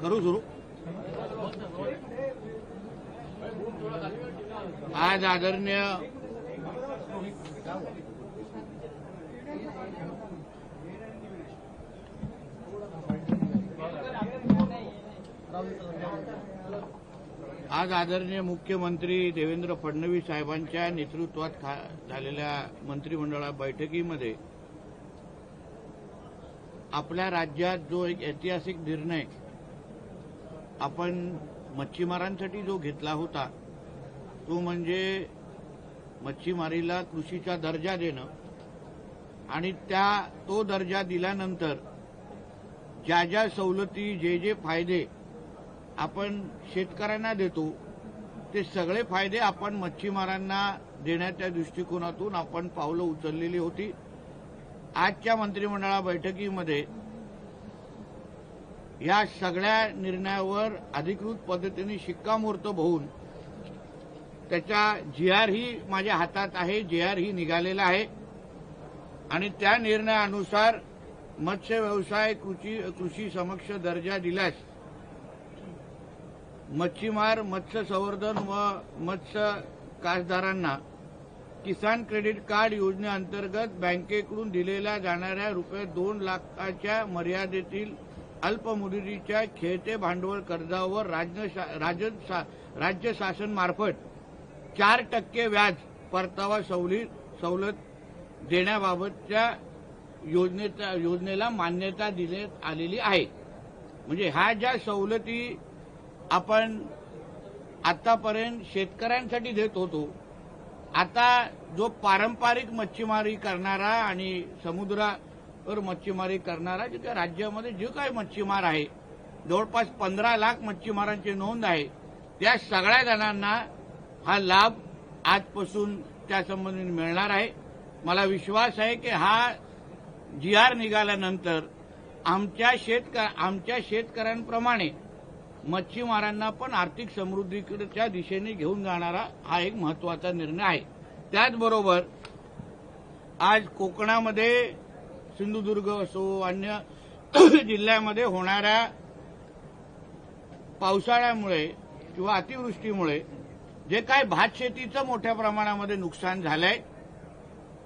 करू सुरू. आज आदरणीय आज आदरणीय मुख्यमंत्री देवेंद्र फडणवीस साहेबांच्या नेतृत्वात खा- झालेल्या मंत्रिमंडळा बैठकीमध्ये आपल्या राज्यात जो एक ऐतिहासिक निर्णय आपण मच्छीमारांसाठी जो घेतला होता तो म्हणजे मच्छीमारीला कृषीचा दर्जा देणं. आणि त्या तो दर्जा दिल्यानंतर ज्या ज्या सवलती जे जे फायदे आपण शेतकऱ्यांना देतो ते सगळे फायदे आपण मच्छीमारांना देण्याच्या दृष्टिकोनातून आपण पावलं उचललेली होती. आजच्या मंत्रिमंडळा बैठकीमध्ये या सगळ्या निर्णयावर अधिकृत पद्धतीने शिक्कामोर्तब होऊन त्याच्या जी आर ही माझ्या हातात आहे जी आर ही निघालेला आहे. आणि त्या निर्णयानुसार मत्स्य व्यवसाय कृषी कृषी समक्ष दर्जा दिल्यास मच्छीमार मत्स्य संवर्धन व मत्स्य कासदारांना किसान क्रेडिट कार्ड योजनेअंतर्गत बँकेकडून दिलेल्या जाणाऱ्या रुपये दोन लाखाच्या मर्यादेतील अल्प मुदतीच्या खेळते भांडवल कर्जावर राज्य शा- राज्य शा- राज्य शासनमार्फत चार टक्के व्याज परतावा सवलत सवलत देण्याबाबतच्या योजनेचा योजनेला मान्यता देण्यात आलेली आहे. म्हणजे ह्या ज्या सवलती आपण आतापर्यंत शेतकऱ्यांसाठी देत होतो आता जो पारंपरिक मच्छीमारी करणारा आणि समुद्रा वर मच्छीमारी करणारा जे काही राज्यामध्ये जे काही मच्छीमार आहे जवळपास पंधरा लाख मच्छीमारांची नोंद आहे. त्या सगळ्या जणांना हा लाभ आजपासून त्यासंबंधी मिळणार आहे. मला विश्वास आहे की हा जी आर निघाल्यानंतर आमच्या शेतक आमच्या शेतकऱ्यांप्रमाणे मच्छीमारांना पण आर्थिक समृद्धीच्या दिशेने घेऊन जाणारा हा एक महत्त्वाचा निर्णय आहे. त्याचबरोबर आज कोकणामध्ये सिंधुदुर्ग असो अन्य जिल्ह्यामध्ये होणाऱ्या पावसाळ्यामुळे किंवा अतिवृष्टीमुळे जे काय भात शेतीचं मोठ्या प्रमाणामध्ये नुकसान झालंय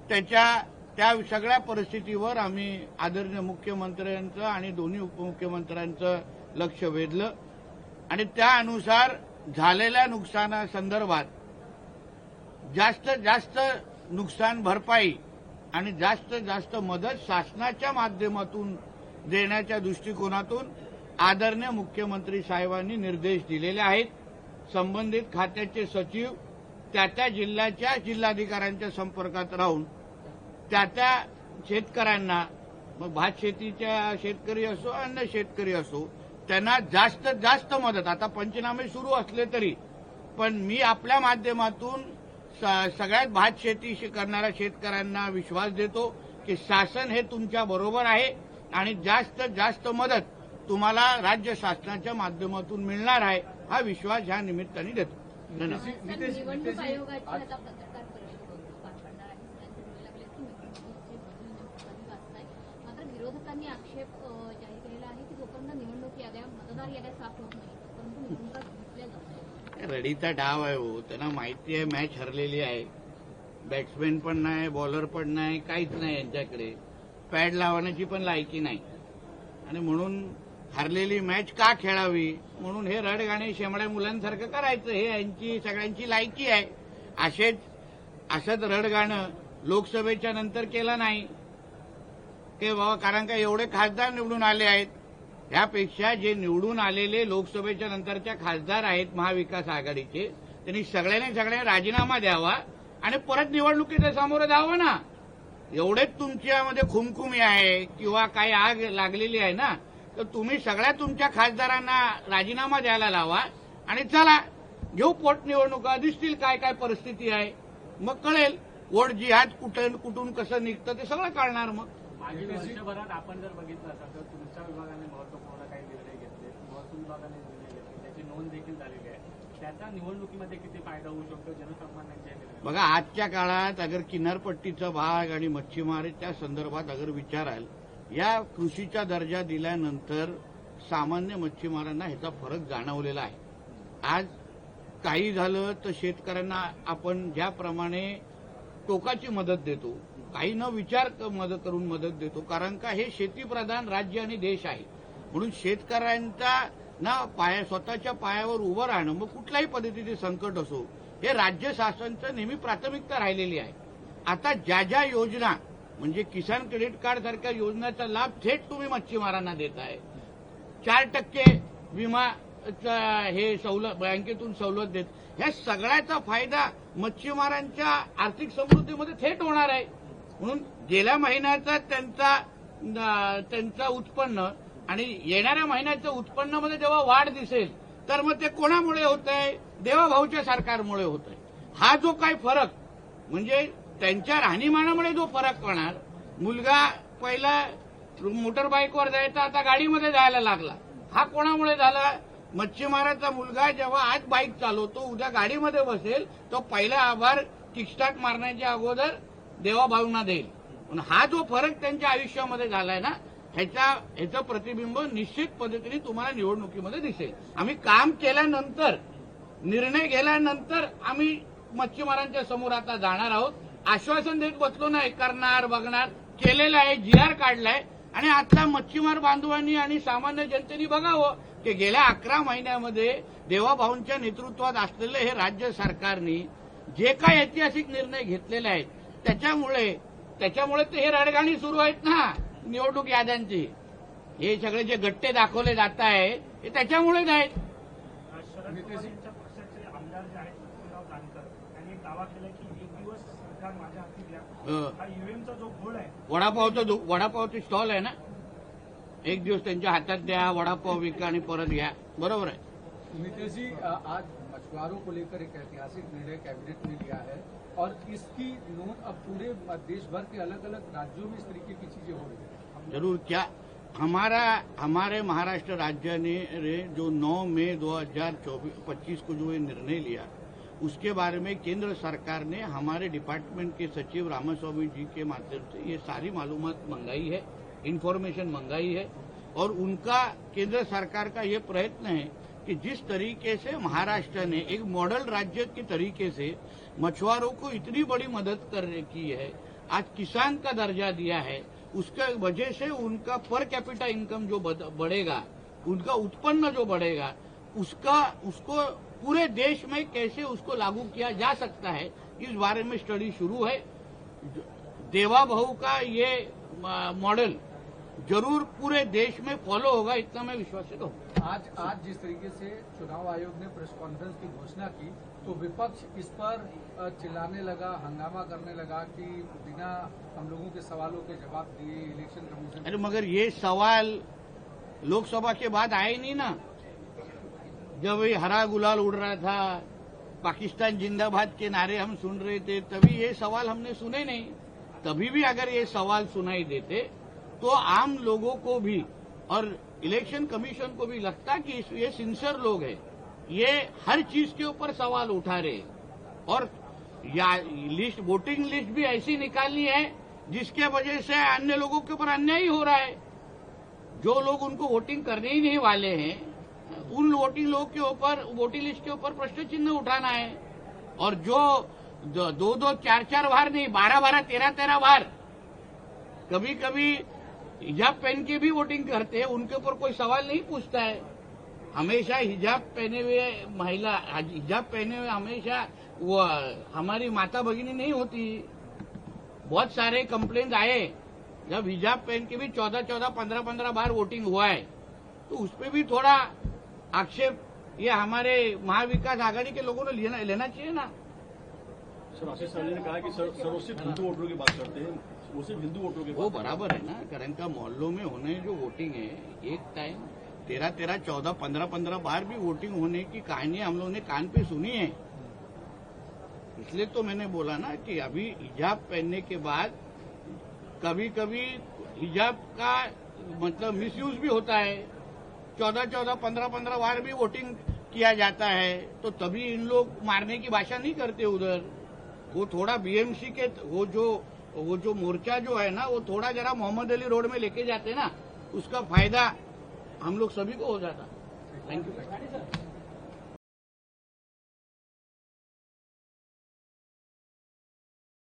त्याच्या त्या सगळ्या परिस्थितीवर आम्ही आदरणीय मुख्यमंत्र्यांचं आणि दोन्ही उपमुख्यमंत्र्यांचं लक्ष वेधलं. आणि त्यानुसार झालेल्या नुकसानासंदर्भात जास्त जास्त नुकसान भरपाई आणि जास्त जास्त मदत शासनाच्या माध्यमातून देण्याच्या दृष्टिकोनातून आदरणीय मुख्यमंत्री साहेबांनी निर्देश दिलेले आहेत. संबंधित खात्याचे सचिव त्या त्या जिल्ह्याच्या जिल्हाधिकाऱ्यांच्या संपर्कात राहून त्या त्या शेतकऱ्यांना मग भात शेतीच्या शेतकरी असो अन्य शेतकरी असो त्यांना जास्त जास्त मदत. आता पंचनामे सुरू असले तरी पण मी आपल्या माध्यमातून सगळ्यात भात शेती करणाऱ्या शेतकऱ्यांना विश्वास देतो की शासन हे तुमच्या बरोबर आहे आणि जास्त जास्त मदत तुम्हाला राज्य शासनाच्या माध्यमातून मिळणार आहे हा विश्वास ह्या निमित्ताने देतो विरोधकांनी आक्षेप जाहीर केलेला आहे की जोपर्यंत निवडणूक याद्या मतदार याद्या साफ होत नाही तोपर्यंत निवडणुका घेतल्या जात नाहीत. रडीचा डाव आहे हो. त्यांना माहिती आहे मॅच हरलेली आहे. बॅट्समॅन पण नाही बॉलर पण नाही काहीच नाही यांच्याकडे. पॅड लावण्याची पण लायकी नाही. आणि म्हणून हरलेली मॅच का खेळावी? म्हणून हे रडगाणे शेमड्या मुलांसारखं करायचं. हे यांची सगळ्यांची लायकी आहे. असेच असंच रडगाणं लोकसभेच्या नंतर केलं नाही. ते बाबा कारण का एवढे खासदार निवडून आले आहेत? यापेक्षा जे निवडून आलेले लोकसभेच्या नंतरच्या खासदार आहेत महाविकास आघाडीचे त्यांनी सगळ्यांनी सगळ्या राजीनामा द्यावा आणि परत निवडणुकीच्या समोर जावं ना. एवढेच तुमच्यामध्ये खुमखुमी आहे किंवा काही आग लागलेली आहे ना तर तुम्ही सगळ्या तुमच्या खासदारांना राजीनामा द्यायला लावा आणि चला घेऊ पोटनिवडणुका दिसतील काय काय परिस्थिती आहे. मग कळेल वोट जिहाद कुठं कुठून कसं निघतं ते सगळं कळणार मग. आपण जर बघितलं तर तुमच्या विभागाने महत्त्वपूर्ण काही निर्णय घेतले महसूल विभागाने निर्णय घेतले त्याची नोंद आहे. त्याचा निवडणुकीमध्ये किती फायदा होऊ शकतो जनसामान्यांच्या बघा आजच्या काळात अगर किनारपट्टीचा भाग आणि मच्छीमारीच्या संदर्भात अगर विचाराल या कृषीचा दर्जा दिल्यानंतर सामान्य मच्छीमारांना ह्याचा फरक जाणवलेला आहे. आज काही झालं तर शेतकऱ्यांना आपण ज्याप्रमाणे टोकाची मदत देतो काही न विचार मदत करून मदत देतो कारण का हे शेतीप्रधान राज्य आणि देश आहे. म्हणून शेतकऱ्यांचा ना पाया स्वतःच्या पायावर उभं राहणं मग कुठल्याही पद्धतीचे संकट असो हे राज्य शासनाचं नेहमी प्राथमिकता राहिलेली आहे. आता ज्या ज्या योजना म्हणजे किसान क्रेडिट कार्ड सारख्या योजनेचा लाभ थेट तुम्ही मच्छीमारांना देताय चार टक्के विमा हे सवलत बँकेतून सवलत देत ह्या सगळ्याचा फायदा मच्छीमारांच्या आर्थिक समृद्धीमध्ये थेट होणार आहे. म्हणून गेल्या महिन्याचा त्यांचा त्यांचा उत्पन्न आणि येणाऱ्या महिन्याच्या उत्पन्नामध्ये जेव्हा वाढ दिसेल तर मग ते कोणामुळे होत आहे देवाभाऊच्या सरकारमुळे होत आहे हा जो काही फरक म्हणजे त्यांच्या राहणीमानामुळे जो फरक होणार मुलगा पहिला मोटर बाईकवर जायचा आता गाडीमध्ये जायला लागला. हा कोणामुळे झाला? मच्छीमाराचा मुलगा जेव्हा आज बाईक चालवतो उद्या गाडीमध्ये बसेल तो पहिला आभार किकस्टार्ट मारण्याच्या अगोदर देवाभाऊंना देईल. पण हा जो फरक त्यांच्या आयुष्यामध्ये झालाय ना ह्याच्या ह्याचं प्रतिबिंब निश्चित पद्धतीने तुम्हाला निवडणुकीमध्ये दिसेल. आम्ही काम केल्यानंतर निर्णय घेतल्यानंतर आम्ही मच्छीमारांच्या समोर आता जाणार आहोत. आश्वासन देत बसलो नाही करणार बघणार. केलेलं आहे जी आर काढलाय. आणि आता मच्छीमार बांधवांनी आणि सामान्य जनतेने बघावं की गेल्या अकरा महिन्यामध्ये देवाभाऊंच्या नेतृत्वात असलेलं हे राज्य सरकारने जे काही ऐतिहासिक निर्णय घेतलेले आहेत त्याच्यामुळे त्याच्यामुळे ते हे रडगाणी सुरू आहेत ना. निवडणूक याद्यांची. हे सगळे जे गट्टे दाखवले जात आहे हे त्याच्यामुळेच आहेत शरद पवार यांच्या पक्षाचे आमदार जे आहेत पृथ्वीराव जानकर त्यांनी एक दावा केला की एक दिवस सरकार माझ्या हाती द्या अं, हा ईव्हीएमचा जो घोळ आहे. वडापावचं वडापावची स्टॉल आहे ना? एक दिवस त्यांच्या हातात द्या वडापाव विका आणि परत घ्या. बरोबर आहे. नीतीश जी अ, आज मछुआरों को लेकर एक ऐतिहासिक निर्णय कैबिनेट ने लिया है और इसकी नोंद अब पूरे देश भर के अलग अलग राज्यों में इस तरीके की चीजें हो रही है। ज़रूर क्या? हमारा, हमारे महाराष्ट्र राज्य ने जो 9 मई 2025 को जो ये निर्णय लिया, उसके बारे में केंद्र सरकार ने हमारे डिपार्टमेंट के सचिव रामास्वामी जी के माध्यम से ये सारी मालूमात मंगाई है, इन्फॉर्मेशन मंगाई है, और उनका, केंद्र सरकार का ये प्रयत्न है कि जिस तरीके से महाराष्ट्र ने, एक मॉडल राज्य के तरीके से मछुआरों को इतनी बड़ी मदद कर की है, आज किसान का दर्जा दिया है उसका वजह से उनका पर कैपिटा इनकम जो बढ़ेगा, उनका उत्पन्न जो बढ़ेगा, उसका, उसको पूरे देश में कैसे उसको लागू किया जा सकता है, इस बारे में स्टडी शुरू है। देवा बहू का ये मॉडल ज़रूर पूरे देश में फॉलो होगा इतना मैं विश्वासित हूँ। आज आज जिस तरीके से चुनाव आयोग ने प्रेस कॉन्फ्रेंस की घोषणा की तो विपक्ष इस पर चिल्लाने लगा हंगामा करने लगा कि बिना हम लोगों के सवालों के जवाब दिए इलेक्शन कमीशन अरे मगर ये सवाल लोकसभा के बाद आए नहीं ना। जब ये हरा गुलाल उड़ रहा था पाकिस्तान जिंदाबाद के नारे हम सुन रहे थे तभी ये सवाल हमने सुने नहीं। तभी भी अगर ये सवाल सुनाई देते तो आम लोगों को भी और इलेक्शन कमीशन को भी लगता कि ये सिंसियर लोग हैं। ये हर चीज़ के ऊपर सवाल उठा रहे हैं। और या लिस्ट वोटिंग लिस्ट भी ऐसी निकालनी है जिसके वजह से अन्य लोगों के ऊपर अन्याय ही रहा है। जो लोग उनको वोटिंग करने ही नहीं वाले हैं उन वोटिंग लोग के ऊपर वोटिंग लिस्ट के ऊपर प्रश्न चिन्ह उठाना है। और जो दो, दो चार चार बार नहीं बारह बारह तेरह तेरह बार कभी कभी हिजाब पहन के भी वोटिंग करते हैं उनके ऊपर कोई सवाल नहीं पूछता है। हमेशा हिजाब पहने हुए महिला हिजाब पहने हुए हमेशा वो हमारी माता भगिनी नहीं होती। बहुत सारे कंप्लेंट आए जब हिजाब पहन के भी चौदह चौदह पंद्रह पंद्रह बार वोटिंग हुआ है तो उस पर भी थोड़ा आक्षेप ये हमारे महाविकास आघाड़ी के लोगों ने लेना, लेना चाहिए ना। सर आशीष ने कहा कि सर सर वो सिर्फ़ हिंदू वोटरों की बात करते हैं। वो सिर्फ़ हिंदू वोटरों की वो बराबर है ना कारण का मोहल्लों में होने जो वोटिंग है एक टाइम तेरह तेरह चौदह पंद्रह पंद्रह बार भी वोटिंग होने की कहानियाँ हम लोगों ने कान पे सुनी है। इसलिए तो मैंने बोला ना कि अभी हिजाब पहनने के बाद कभी कभी हिजाब का मतलब मिसयूज भी होता है। चौदह चौदह पंद्रह पंद्रह बार भी वोटिंग किया जाता है तो तभी इन लोग मारने की भाषा नहीं करते उधर। वो थोड़ा बीएमसी के वो जो वो जो मोर्चा जो है ना वो थोड़ा जरा मोहम्मद अली रोड में लेके जाते ना उसका फायदा हम लोग सभी को हो जाता। Thank you